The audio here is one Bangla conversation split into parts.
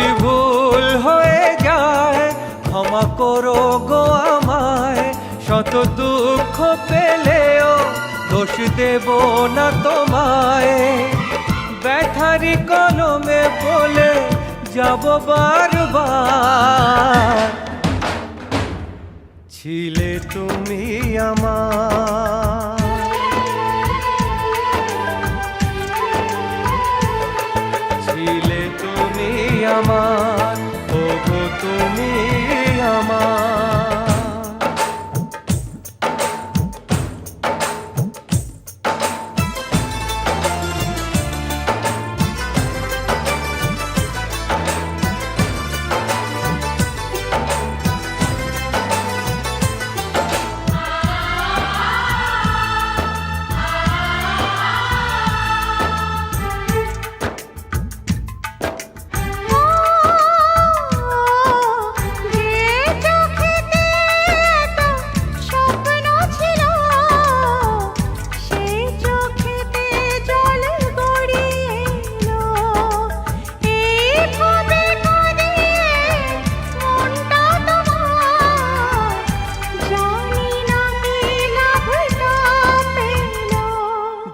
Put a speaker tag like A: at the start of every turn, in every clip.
A: যদি ভুল হয়ে যায়, ক্ষমা করো গো আমায়। শত দুঃখ পেলেও দোষ দেব না তোমায়। ব্যথারি কলমে বলে যাব বারবার। ছিলে তুমি আমার আমার। ওগো তুমি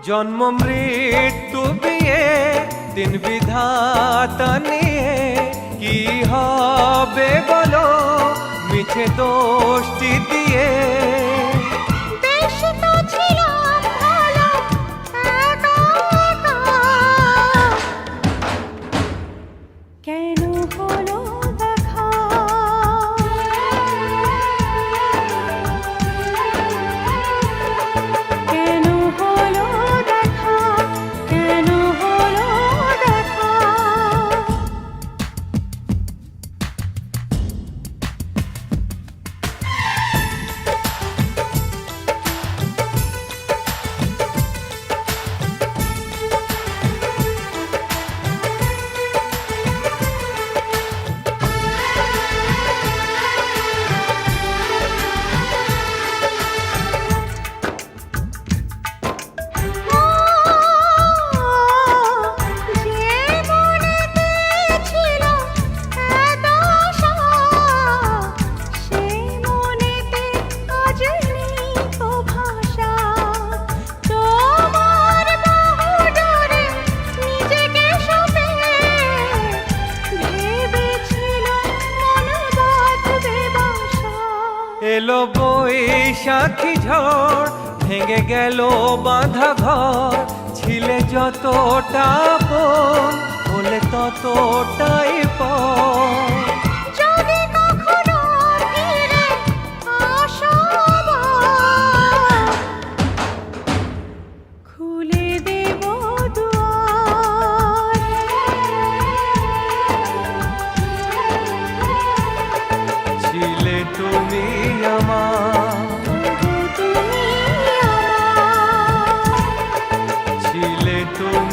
A: জন্ম মৃত্যু বিয়ে দিন বিধাতা নিয়ে কি হবে বলো? মিছে দোষটি দিয়ে এলো বৈশাখী ঝড় ভেঙে গেল বাঁধা ঘর ছিলে যতটা হলে ততটাই পর feito